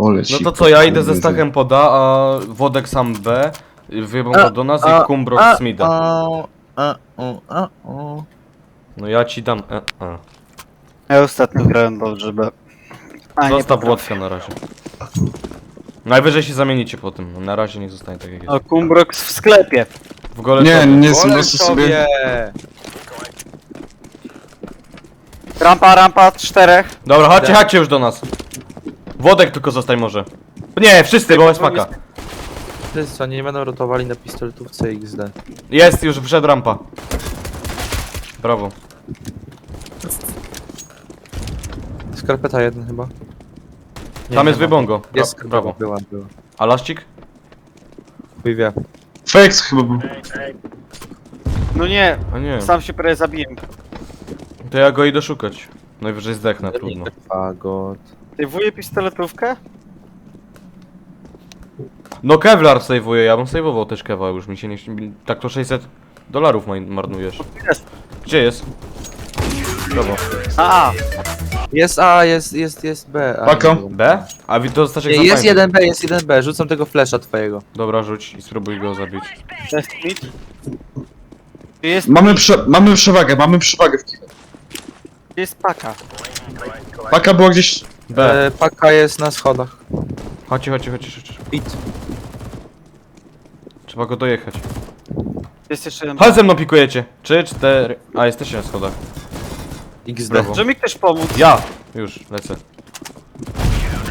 Ole No to co, ja idę ze. Stachem poda, a Wodek sam B, wyjebą go do nas i Kumbro z Mida. a, a, o, a, o. No ja ci dam e, e. Ja ostatnio grałem dobrze, B. A, nie Zostaw potrafię. Włodka na razie. Najwyżej się zamienicie po tym, na razie niech zostanie tak jak jest. O, Kumbrox w sklepie. W ogóle Nie, nie prostu sobie... sobie! Rampa, rampa, czterech. Dobra, chodźcie, chodźcie już do nas. Wodek tylko zostań może. Nie, wszyscy, bo jest maka. Wszyscy co, nie będą rotowali na pistoletówce XD. Jest, już wszedł rampa. Brawo. Skarpeta jeden chyba. Nie, Tam nie jest ma. wybongo. Bra Jest, brawo. Była, była. A laszcik? Chuj wie. Fex chyba był. No nie, A nie, sam się prawie zabiłem. to ja go idę szukać. Najwyżej zdechnę, trudno. Fagot. Ty wuje pistoletówkę? No Kevlar sejwuje, ja bym sejwował też Kewa, już mi się nie... Tak to 600 dolarów ma- marnujesz. Jest. Gdzie jest? Brawo. A, Jest A, jest, jest, jest B. A, Paka. nie, B? A wi- to Nie, zapamiętaj. jest jeden B, jest jeden B. Rzucam tego flesza twojego. Dobra, rzuć i spróbuj go zabić. jest mit. Jest, Mamy, prze... mamy przewagę, mamy przewagę w kile. jest paka. Paka była gdzieś... B. E, paka jest na schodach. Chodźcie, chodźcie, chodźcie, chodźcie. Pit. Trzeba go dojechać. Jest jeszcze jeden. Chodź ze mną pikujecie. Trzy, cztery... A, jesteście na schodach. XD. Brawo. Może mi ktoś pomóc? Ja! Już, lecę.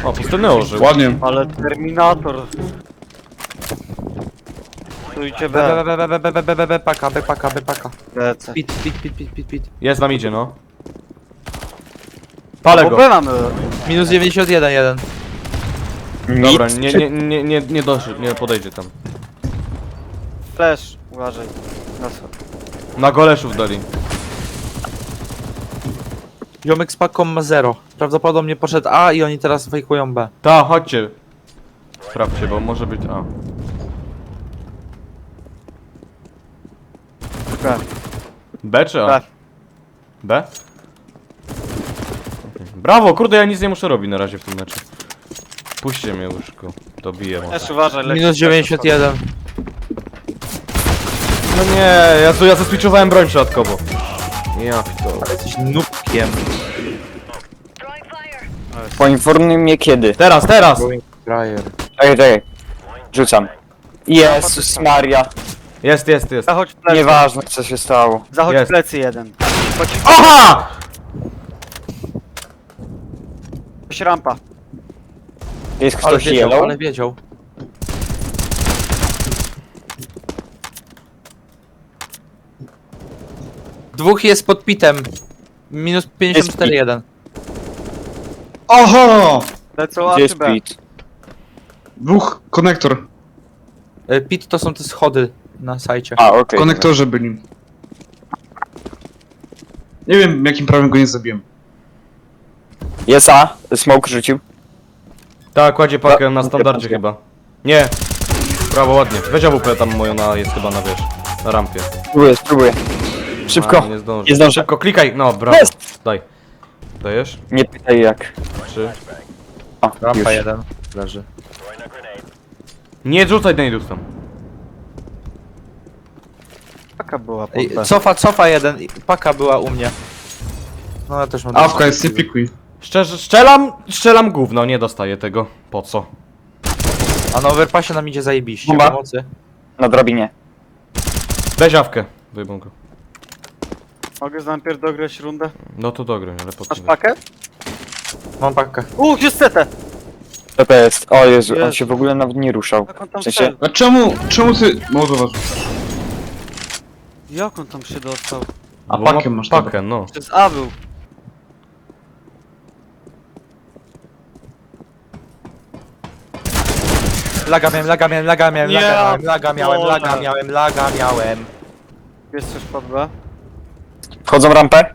O, pustynę ożył. Ładnie. Ale Terminator. Stójcie B, B. B, B, B, B, B, B, B, B, paka, B, paka, B, paka. Lecę. Pit, pit, pit, pit, pit, pit. Jest nam idzie, no. Palę Bo go. Mamy. Minus 91, jeden. Dobra, nie, nie, nie, nie, nie doszedł, nie podejdzie tam. Flash, uważaj. Na schod. Na goleszów dali. Ziomek z paką ma 0. Prawdopodobnie poszedł A i oni teraz fejkują B. Ta, chodźcie. Sprawdźcie, bo może być A. B. B czy A? B. B? Brawo, kurde, ja nic nie muszę robić na razie w tym meczu. Puśćcie mnie go. Dobiję może. Też uważaj, leci. Minus 91. No nie, ja, tu- ja zaswitchowałem broń przypadkowo. Ja to. Jesteś nubkiem. Poinformuj mnie kiedy. Teraz, teraz! Frajer. Czekaj, czekaj. Rzucam. Jezus Maria. Jest, jest, jest. Zachodź w plecy. Nieważne co się stało. Zachodź Jest. w plecy jeden. Chodź, Chodź rampa. Jest Ale ktoś wiedział, yellow? ale wiedział. Dwóch jest pod pitem. Minus 54, jeden. Oho! Lecą A Gdzie czy jest B? Pete? Dwóch konektor. E, Pit to są te schody na sajcie. A, okej. Konektorzy byli. Nie wiem jakim prawem go nie zabiłem. Jest A. Smoke rzucił. Tak, kładzie pakę na Da- standardzie da- chyba. Nie. Brawo, ładnie. Weź AWP tam moją na, jest chyba na wiesz, na rampie. Spróbuję, spróbuję. Szybko. A, nie zdążę. Nie zdążę. Szybko, klikaj. No, brawo. Jest! Daj. Dajesz? Nie pytaj jak. Trzy. O, Rampa już. jeden. Leży. Nie rzucaj nade'ów tam. Paka była pod Ej, cofa, cofa jeden. I Paka była u mnie. No ja też mam. Awka jest, nie pikuj. Szczerze, strzelam, strzelam gówno, nie dostaję tego. Po co? A na overpassie nam idzie zajebiście. Bomba. Pomocy. Na drabinie. Weź awkę. Wyjmę go. Mogę najpierw dograć rundę? No to dogra, ale po co? Masz pakę? Mam pakę. U, jest CT! Co to jest? O Jezu, on Jezu. się w ogóle nawet nie ruszał. Jak on tam W sensie- wszedł? A czemu, czemu ty... Mołotowa Jak on tam się dostał? A pakę masz, Pakę, no. Przez A był. Laga miałem, laga miałem, laga miałem, Nie, laga miałem, laga miałem, laga miałem, laga miałem. Jest coś pod B. Wchodzą rampę?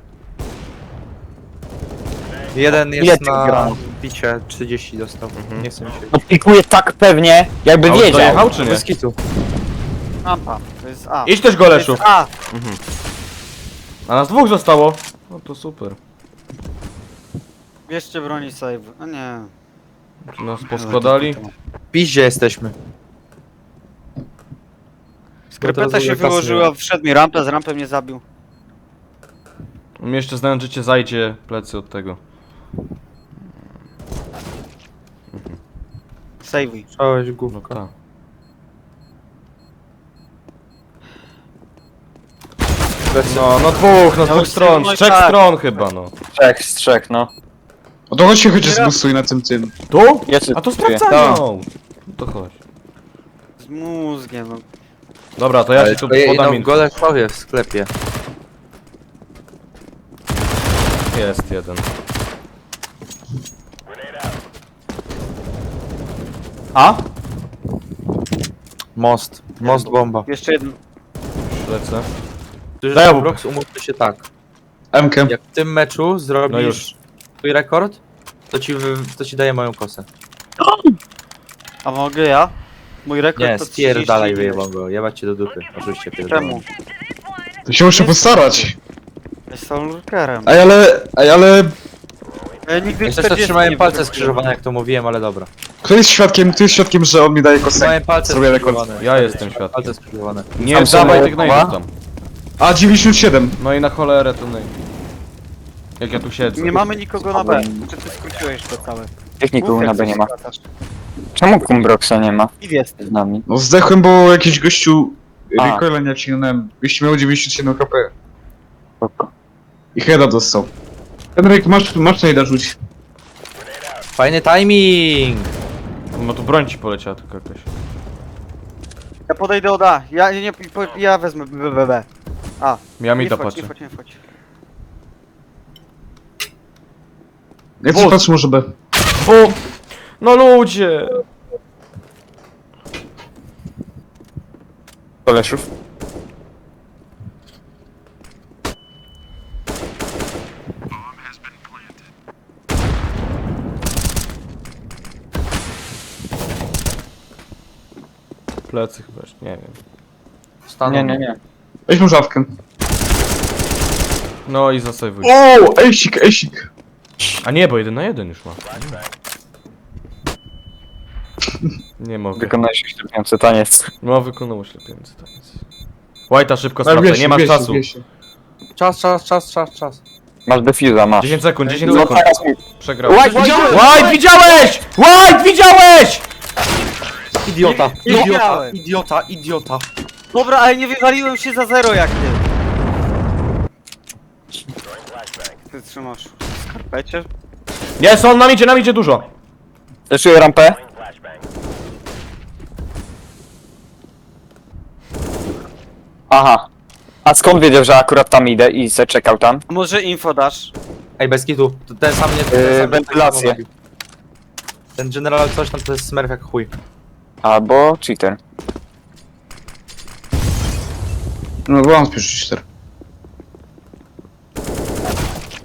Jeden jest na bicie 30 dostał. Mhm. Nie chcę mi się. Odpikuje tak pewnie, jakby A już wiedział. dojechał czy nie? Bez kitu. Rampa. To jest A. Idź też To goleszów. jest A. A nas dwóch zostało. No to super. Bierzcie broni save. A nie. Czy nas poskładali? W piździe jesteśmy. W się wyłożyła, wszedł mi rampę, z rampy mnie zabił. Mnie jeszcze znając życie zajdzie plecy od tego. Sejwuj. Czołeś No główka. tak. No, no dwóch, no z dwóch stron, z no trzech stron chyba, no. Trzech z trzech, no. O to chodź się chociaż zbustuj na tym tym. Tu? Ja A to testuję. sprawdzają! No to chodź. Z mózgiem, no. Dobra, to ja Ale się tu podam no, w in... Goleszowie w sklepie. Jest jeden. A? Most. Most bomba. Jeszcze jeden. Lecę. Daj, Brox, umówmy się tak. MK. Jak w tym meczu zrobisz No już. twój rekord, to ci, wy, to ci daję moją kosę. A mogę ja? Mój rekord Nie, to spierdalaj 30 wyjebał go, jebać cię do dupy. Oczywiście pierdolę. Czemu? To się muszę postarać. Jestem lurkerem. Ej, ale... Ej, ale... Ja nigdy Jeszcze 40 trzymałem nie palce skrzyżowane jak to mówiłem, ale dobra. Kto jest świadkiem? Kto jest świadkiem, że on mi daje kostek? Trzymałem palce Zrobię rekord. skrzyżowane. Ja jestem świadkiem. Palce skrzyżowane. Nie Sam sobie dawaj tych najdów tam. A, 97. No i na cholerę to naj... Jak ja tu siedzę. Nie mamy nikogo na B. Czy ty skróciłeś to całe? Jak nikogo na B nie ma. Czemu Kumbroxa nie ma I jest. z nami? No zdechłem, bo jakiś gościu... A. Recoila nie wciągnąłem. Gościu miał 97 HP. Spoko. I heada dostał. Henryk, masz, masz najda rzuć. Fajny timing! No tu broń ci poleciała tylko jakaś. Ja podejdę od A. Ja nie, nie po- ja wezmę B, B, B. A. Ja mi nie to wchodź, patrzę. nie wchodź, nie wchodź. Ja coś Bot. patrzę może B. O! No ludzie! Koleszów? Plecy chyba jeszcze, nie wiem. Staną. Nie, nie, nie. Weź mu żawkę. No i zasejwuj. O, ejsik, ejsik. A nie, bo jeden na jeden już ma. Nie mogę. Wykonałeś ślepiący taniec. No wykonało ślepiący taniec. White'a szybko sprawdzę, nie masz czasu. Czas, czas, czas, czas, czas. Masz defuza, masz. 10 sekund, 10 No sekund. teraz mi... Przegrał. White, White, widziałeś! White, widziałeś! Idiota, Nie idiota, idiota, idiota. Dobra, ale nie wywaliłem się za zero jak ty. Ty trzymasz w skarpecie? Jest, on nam idzie, nam idzie dużo. Leszuję rampę. Aha. A skąd wiedział, że akurat tam idę i se czekał tam? Może info dasz? Ej, bez kitu, to ten sam nie... Ten Yy, wentylację. ten general coś tam to jest smurf jak chuj. Albo cheater. No wątpię, że 4.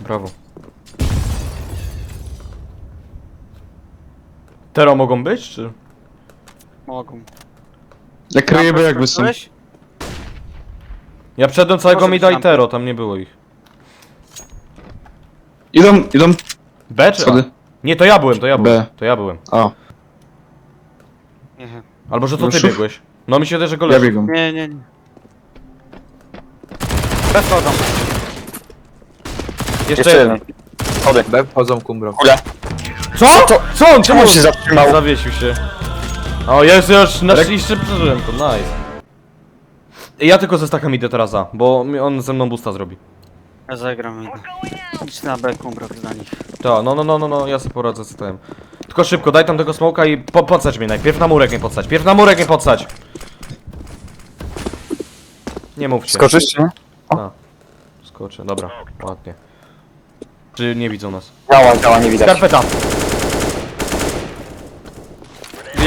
Brawo. Tero mogą być, czy? Mogą. Ja kryję B jakby są. Ja przedłem całego Może mida być i tam. Tero, tam nie było ich. Idą, idą B czy A? schody. Nie, to ja byłem, to ja B. byłem. To ja byłem. A, Nie, Albo że to ty Ruszów? biegłeś. No mi się wydaje, że go ja leży. biegam. nie, nie. nie. Bez chodzą. Jeszcze jeden. Schody. B wchodzą kumbro. Kule. Co? Co on? Czemu się zatrzymał? Zawiesił się. O, jest już na jeszcze przeżyłem to, nice. Ja tylko ze stakiem idę teraz za, bo mi- on ze mną busta zrobi. Ja zagram. Idź na B, kumbrok dla nich. To, no, no, no, no, no, ja sobie poradzę z tym. Tylko szybko, daj tam tego smoka i po, podsadź mnie najpierw na murek mnie podsadź, pierw na murek mnie podsadź. Nie mówcie. Skoczysz czy nie? Skoczę, dobra, ładnie. Czy nie widzą nas? Działa, działa, nie widać. Skarpeta!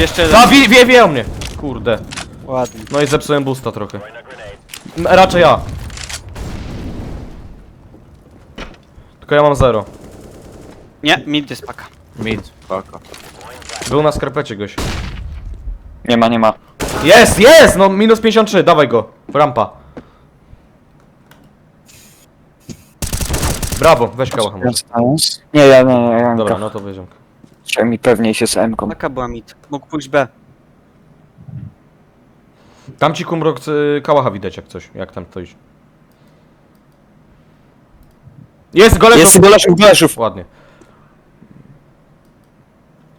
Jeszcze jeden. Ta, wie, wie, wie o mnie! Kurde. Ładnie. No i zepsułem busta trochę. M, Raczej ja. Tylko ja mam zero. Nie, mid jest paka. Mid, paka. Był na skarpecie goś. Nie ma, nie ma. Jest, jest! No minus 53, dawaj go. Rampa. Brawo, weź kałacha może. Nie, ja nie, nie, ja Dobra, nie. no to wyziąg. Chciałem mi pewniej się z M-ką. Taka była mit. Mógł pójść B. Tam ci kumrok z kałacha widać jak coś, jak tam ktoś. Jest, goleszów! Jest goleszów, goleszów! Ładnie.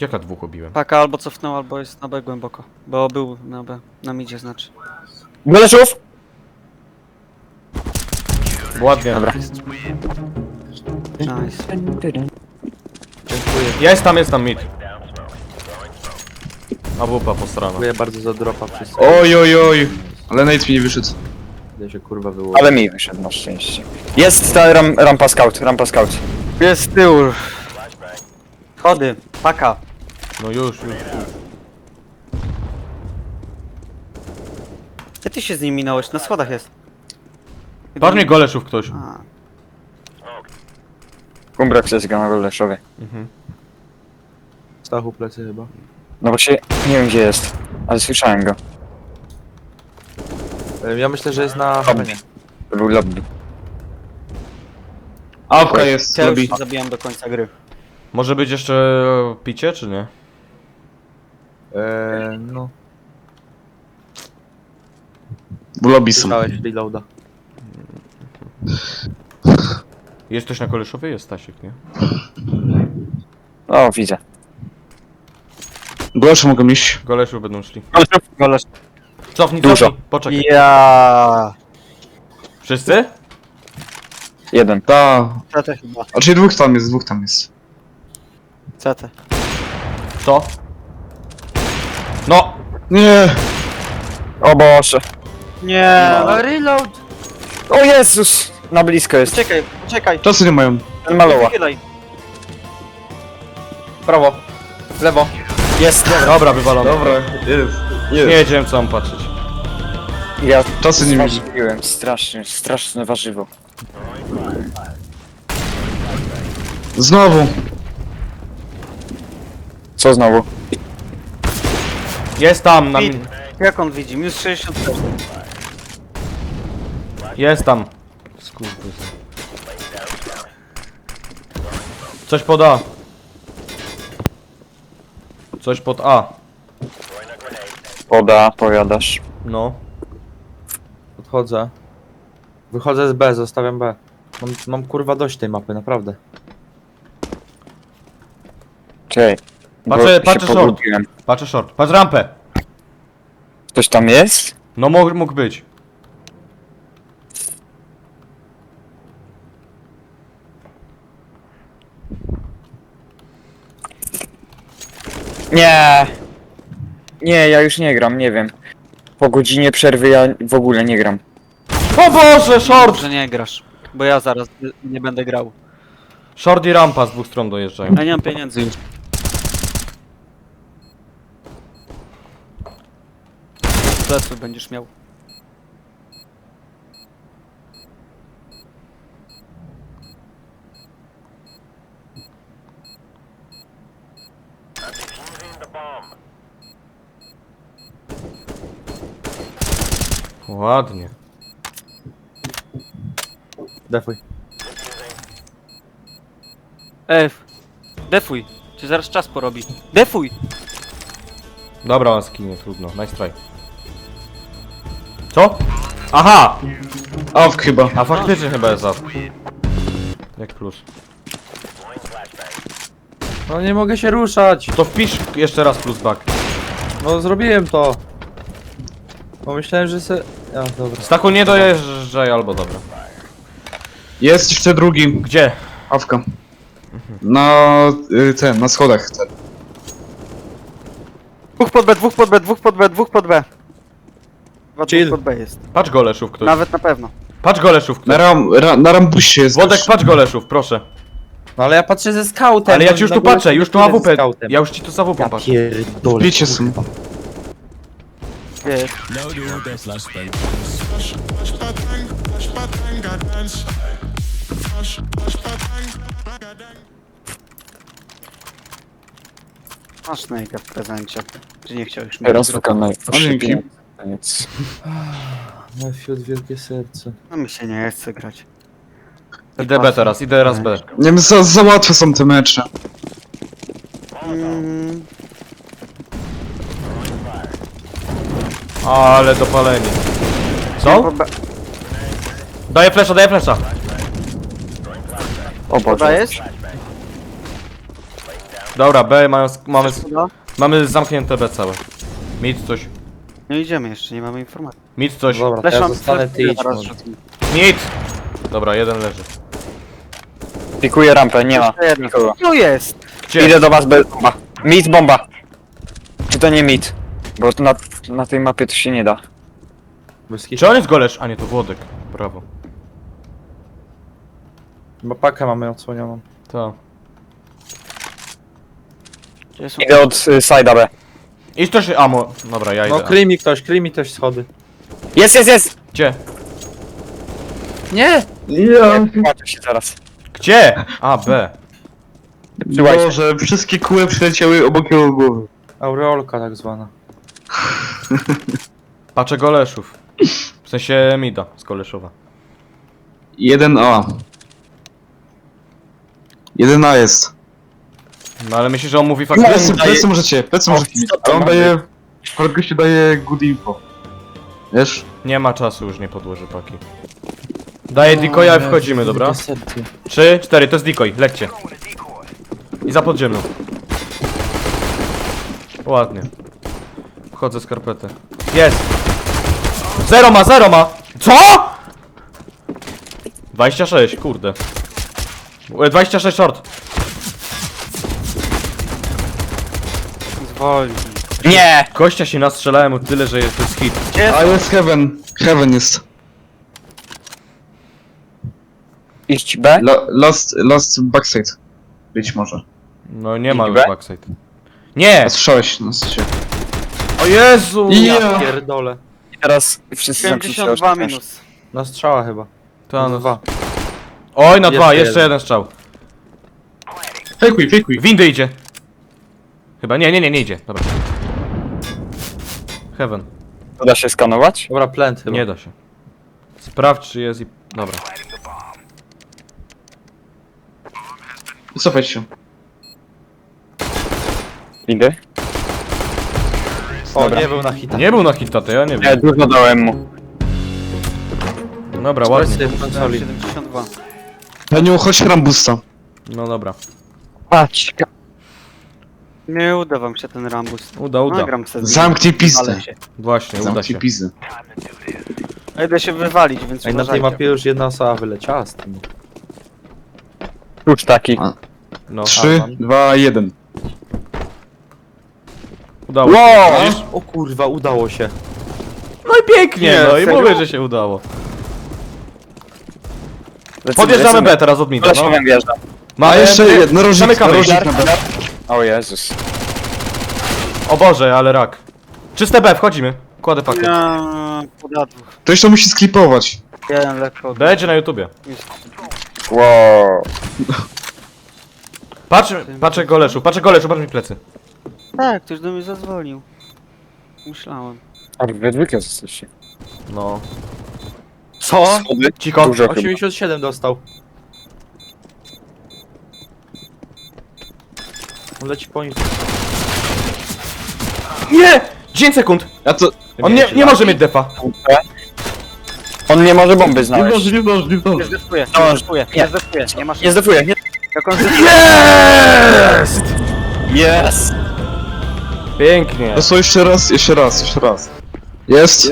Jak ja dwóch obiłem? Paka albo cofnął, albo jest na B głęboko. Bo był na B. Na midzie znaczy. Goleszów! Ładnie. Dobra. Nice. Dziękuję. Jest tam, jest tam mid. A wupa posrana. Dziękuję bardzo za dropa wszyscy. Oj, oj, oj. Ale Nate mi nie wyszedł. Gdzie się kurwa było. Ale mi wyszedł na szczęście. Jest ta ram, rampa scout, rampa scout. Jest z tyłu. Chody. Paka. No już, już. Gdzie ty się z nim minąłeś? Na schodach jest. Barnie goleszów ktoś. A, Kumbrak się zgra na goleszowie. Mhm. Stachu plecy chyba. No bo się, nie wiem gdzie jest, ale słyszałem go. E, Ja myślę, że jest na Lobby. Hamenie. To był lobby. Awka jest, ja lobby. już zabijam do końca gry. Może być jeszcze picie, czy nie? Eee, no. W lobby są. Słyszałeś reloada. Jest ktoś na koleszowie? Jest Stasiek, nie? O, widzę. Golesze mogą iść. Goleszów będą szli. Golesz. Cofnij, Dużo. cofnij. Poczekaj. Ja. Wszyscy? Jeden. Ta. CT chyba. A czyli dwóch tam jest, dwóch tam jest. CT. Co? No! Nie. O Boże. Nie. Reload. O Jezus! Na blisko jest. Czekaj, czekaj. Czasu nie mają. Ten maloła. Wychylaj. Prawo. Lewo. Jest. Dobra, wywalone. Dobra, jest. Nie wiedziałem co mam patrzeć. Ja Czasu nie mieli. Strasznie, straszne warzywo. Znowu. Co znowu? Jest tam, na min... Jak on widzi? Minus 64. Jest tam. Skurwysyn. Coś pod A. Coś pod A. Poda, powiadasz. No. Odchodzę. Wychodzę z B, zostawiam B. Mam, mam kurwa dość tej mapy, naprawdę. Czekaj. bo Patrzę- się patrzę short. pogubiłem. Patrzę short. Patrz rampę. Ktoś tam jest? No mógł, mógł być. Nie. Nie, ja już nie gram, nie wiem. Po godzinie przerwy ja w ogóle nie gram. O Boże, short! Że nie grasz. Bo ja zaraz nie będę grał. Short i rampa z dwóch stron dojeżdżają. Ja nie mam pieniędzy już. Pleców będziesz miał. Ładnie. Defuj. F. Defuj. Cię zaraz czas porobi. Defuj! Dobra, on skinie, trudno. Nice try. Co? Aha! Awk chyba. A faktycznie chyba jest up. Jak plus. No nie mogę się ruszać! To wpisz jeszcze raz plus back. No zrobiłem to! Pomyślałem, że se... Ja, dobra. Staku nie dojeżdżaj albo dobra. Jest jeszcze drugi. Gdzie? Awka. Na y, ten, na schodach. Ten. Dwóch pod B, dwóch pod B, dwóch pod B, dwóch pod B. Chyba Chill. dwóch pod B jest. Patrz goleszów ktoś. Nawet na pewno. Patrz goleszów ktoś. Na, ram, ra, na rambusie jest. Włodek, gość. patrz goleszów, proszę. No ale ja patrzę ze scoutem! Ale ja no ci już na tu górę patrzę, już tu ze AWP. scoutem. Ja już ci tu za AWP Ja patrzę. pierdolę. Bicie są. Jest. Masz snajka w prezencie. Czy nie chciałeś mieć? Teraz wykonaj. dzięki. Koniec. No fiut, wielkie serce. No mi się nie chce grać. Idę B teraz, idę raz B. Nie wiem, za, za łatwe są te mecze. Mm, Ale dopalenie. Co? B- Daję flesza, daję flesza. O Woda Boże. jest? Dobra, B mają, mamy, mamy zamknięte B całe. Mid coś. Nie idziemy jeszcze, nie mamy informacji. Mid coś. Dobra, to ja Fleszam, zostanę, ty idź zaraz może. rzucę. Mid! Dobra, jeden leży. Pikuję rampę, nie ma nikogo. Tu jest! Gdzie? Idę do was bez bomba. Mit bomba. Czy to nie mit? Bo to na, na tej mapie to się nie da. Czy on jest golesz? A nie, to Włodek. Brawo. Bo pakę mamy odsłonioną. To. Gdzie są? Idę od y, side'a B. I ktoś... Amo. Dobra, ja idę. No kryj mi ktoś, kryj mi ktoś schody. Jest, jest, jest! Gdzie? Nie! Patrzę się teraz. Gdzie? A, B. Boże, wszystkie kule przyleciały obok jego głowy. Aureolka tak zwana. Patrzę goleszów. W sensie Mida z goleszowa. 1A. 1A jest. No ale myślisz, że on mówi faktycznie? Plecy, daje- plecy możecie, plecy możecie A on daje... Akurat gościu daje good info. Wiesz? Nie ma czasu, już nie podłoży paki. Daję decoya i wchodzimy, dobra? Trzy, cztery, to jest decoy, lećcie. I za podziemną. Ładnie. Wchodzę skarpetę. Jest! Zero ma, zero ma! Co?! 26, kurde. E, 26 short. Zwolnij. Nie! Kościa się nastrzelałem o tyle, że jest to jest hit. A jest heaven. Heaven jest. Iść B? Lo, lost, lost backside. Być może. No nie ma już backside. Nie! A słyszałeś nas się. O Jezu! Ja pierdolę. I teraz wszyscy zamknijcie 72 oczy. minus. Na strzała chyba. Ta, no. Dwa. Oj, na Jeszcze dwa, jeszcze jeden. jeden strzał. Fejkuj, fejkuj. Windy idzie. Chyba, nie, nie, nie, nie idzie. Dobra. Heaven. Da się skanować? Dobra, plant chyba. Nie da się. Sprawdź, czy jest i... Dobra. Cofaj się. Idę? O, Dobra. nie był na hita. Nie był na hita, to ja nie Nie, wiem. dużo dałem mu. Dobra, Ładnie. konsoli. 72. Paniu, chodź Rambusta. No dobra. Patrz. Nie uda wam się ten Rambus. Uda, uda. Nagram sobie. Zamknij pistę. Ale się. Właśnie, uda Zamknij się. pizdę. A Idę się wywalić, więc Ej, na tej uważajcie. mapie już jedna osoba wyleciała z tym. Klucz taki. No, 3, 2, 1. udało się. Wow! Widzisz? O kurwa, udało się. No i pięknie, Nie, no i serio? mówię, że się udało. Lecimy, Podjeżdżamy lecimy. B teraz od mida, no. Fleszowem wjeżdża. A Mamy jeszcze jedno rożnik, Zamykamy. rożnik na B. O Jezus. O Boże, ale rak. Czyste B, wchodzimy. Kładę pakiet. Ja, to musi sklipować. Jeden lekko. Będzie na YouTubie. Wow. Patrz, patrzę goleszu, patrzę goleszu, patrz mi plecy. Tak, ktoś do mnie zadzwonił. Myślałem. A wy dwójkę jesteście. No. Co? Schody? Cicho. Dużo chyba. 87 dostał. On leci po nim. Nie! 10 sekund! Ja to... On nie, nie może mieć defa. On nie może bomby znaleźć. nie zdąży, nie Nie zdąży. zdefuje, No, nie zdefuje, nie. nie zdefuje, nie masz... Nie zdefuje. Nie. Jak on zdefuje... Jest! Yes! Pięknie. To są jeszcze raz, jeszcze raz, jeszcze raz. Jest.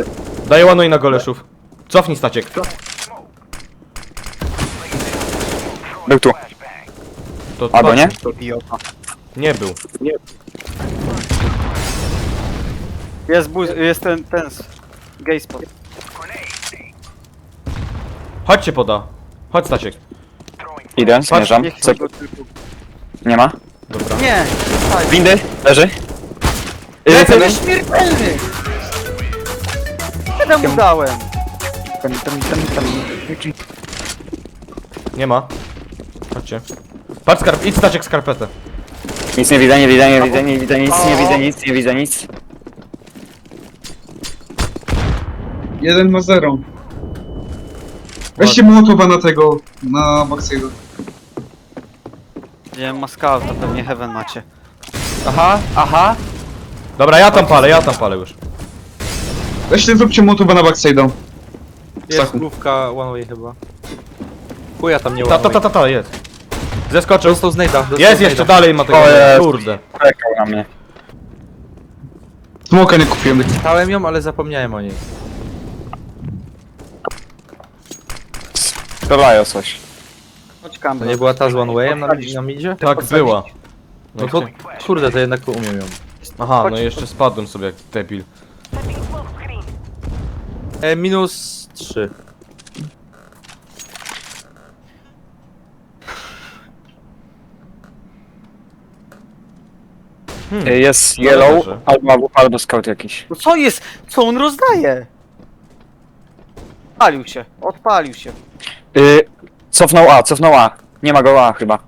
Daję łanuj na goleszów. Cofnij staciek. Był tu. To Albo nie? Nie był. Jest buz, jest ten, ten... s- Gay spot. Chodźcie poda. Chodź staciek. Idę, zmierzam. Niech Co? go tylko... Nie ma? Dobra. Nie. Windy? Leży? Lecę, Lecę, lecę. Śmiertelny! Kiedy mu dałem? Nie ma. Chodźcie. Patrz skarp, idź staciek skarpetę. Nic nie widzę, nie widzę, nie widzę, nie widzę, nic, nie widzę, nic, nie widzę, nic. Jeden ma zero. Weźcie Mołotowa na tego, na backside. Nie, ma scout, to pewnie heaven macie. Aha, aha. Dobra, ja tam palę, ja tam palę już. Weźcie zróbcie mu tubę na backside'ą. Jest Stachu. główka one way chyba. Chuja tam nie Ta, one ta, ta, ta, ta, jest. Zeskoczył. Dostał z nejda. dostał Jest jeszcze dalej ma tego, O jest. kurde. Czekał na mnie. Smoka nie kupiłem. Czytałem ją, ale zapomniałem o niej. Strzelają coś. Chodź To nie była ta z one wayem na, na midzie? Tak była. No to kurde, to jednak umiem ją. Aha, no Chodź. jeszcze spadłem sobie jak debil. E, minus 3. Hmm. Y, Jest No yellow, dobrze. albo, albo scout jakiś. No co jest? Co on rozdaje? Odpalił się, odpalił się. Y, cofnął A, cofnął A. Nie ma go A chyba.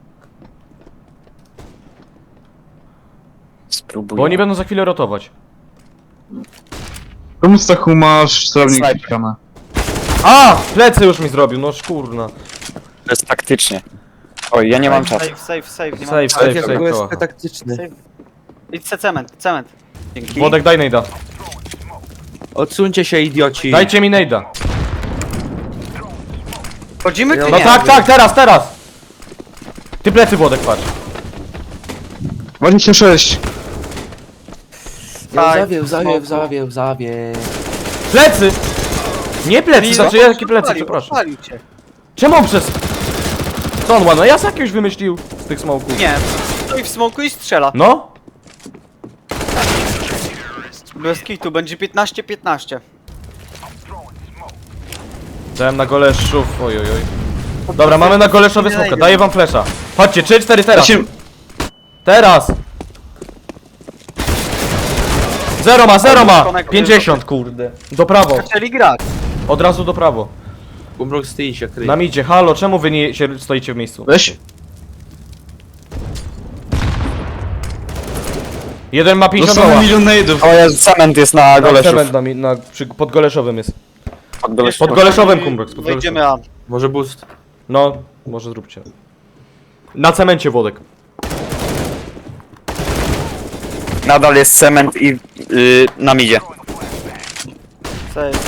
Spróbuję. Bo oni będą za chwilę rotować. Komu Stachu masz Snajper. wciskany? A! Plecy już mi zrobił, no szkurna. To jest taktycznie. Oj, ja nie mam czasu. Save, save, save, nie Save, mam save, Ale save, jest kołacha. taktyczny. Save. Idź se cement, cement. Dzięki. Wodek daj nejda. Odsuńcie się idioci. Dajcie mi nejda. Chodzimy czy No nie? tak, tak, teraz, teraz! Ty plecy Wodek patrz. 26. Tak. Zawiew, zawiew, zawiew, zawiew. Plecy! Nie plecy, znaczy no, jakie plecy, przepraszam. Cię. Czemu on przez... Co on ładno? Ja sam jakiegoś wymyślił z tych smoków. Nie, stoi w smoku i strzela. No? Bez kitu, będzie 15-15. Dałem na goleszów, oj, oj, oj. Dobra, mamy na goleszowy smoka, daję wam flesza. Chodźcie, 3-4 teraz. Teraz! Zero ma, zero ma! 50, kurde. Do prawo, Zaczęli grać. od razu do prawo. Umrok stoi się kryje. Nam idzie, halo, czemu wy nie się stoicie w miejscu? weź. Jeden ma 50 Dostanę doła. milion nade'ów. O jest, cement jest na Na goleszów. cement na, mi- na, przy, pod goleszowym jest. Pod goleszów. Pod goleszowym, Kumbrox, pod Wejdziemy goleszowym. A. Może boost. No, może zróbcie. Na cemencie Wodek. Nadal jest cement i y, na midzie. Save.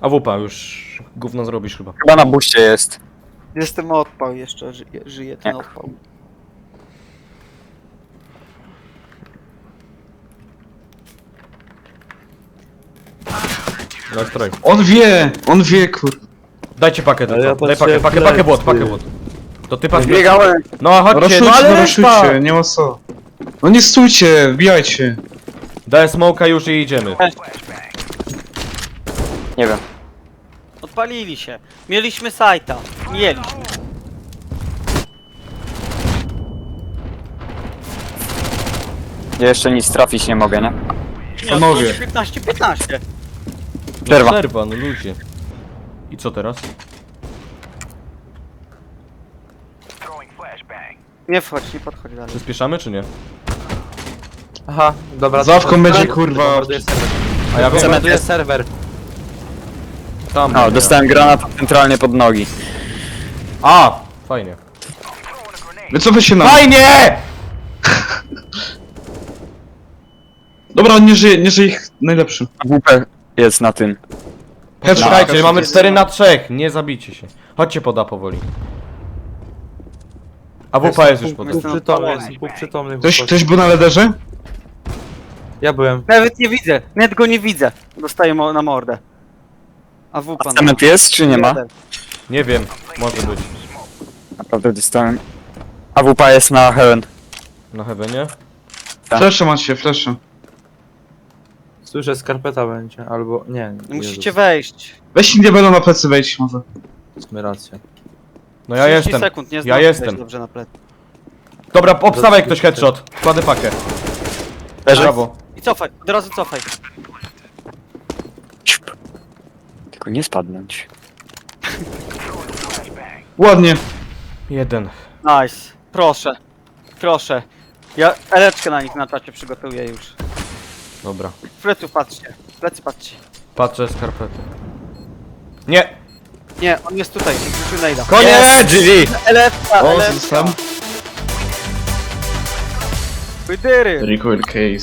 A wupa już gówno zrobisz chyba. Chyba na buście jest. Jestem odpał jeszcze, żyje, żyje ten odpał. Na stroj. On wie, on wie, kur... Dajcie pakę, Ale ja. Daj pakę, pakę, pakę błot, pakę błot. To ty patrz. Biegałem. No chodźcie, no Roszujcie, ale no roszujcie, nie ma co. No nie stójcie, wbijajcie. Daję smoka już i idziemy. Nie wiem. Odpalili się. Mieliśmy sajta. Mieliśmy. Ja jeszcze nic trafić nie mogę, nie? Nie, Panowie. 15-15. Przerwa. No przerwa, no ludzie. I co teraz? Nie wchodź, nie podchodź dalej. Przyspieszamy czy nie? Aha, dobra. Zawką będzie, to- kurwa. A ja wiem, Bombarduję serwer. tam. No, dostałem granat centralnie pod nogi. A, fajnie. Wycofaj się na... Fajnie! Dobra, on nie żyje, nie żyje ich najlepszy. WP jest na tym. Headshot. Czekajcie, mamy 4 na 3, nie zabijcie się. Chodźcie poda powoli. A WP jest już pod. Pół przytomny, jest pół przytomny. Ktoś, ktoś był na lederze? Ja byłem. Nawet nie widzę. Net go nie widzę. Dostaję mo na mordę. A w A pan. cement jest, czy nie ma? Nie wiem, może być. Naprawdę dostałem. A WP jest na heaven. Na heavenie? Tak. Flesze macie, flesze. Słyszę, skarpeta będzie, albo... Nie, Musicie wejść. Weź nie będą na plecy wejść może. Jezus, My rację. No ja 30 jestem. sekund, nie jestem. dobrze na plec. Dobra, obstawaj ktoś headshot. Kładę pakę. Leży. Brawo. I cofaj, od razu cofaj. Ciup. Tylko nie spadnąć. Ładnie. Jeden. Nice. Proszę. Proszę. Ja eleczkę na nich na czacie przygotuję już. Dobra. W pleców patrzcie. W plecy patrzcie. Patrzę skarpety. Nie! Nie, on jest tutaj, i wrzucił naila. Koniec! GG! Elefka, O, Recoil case.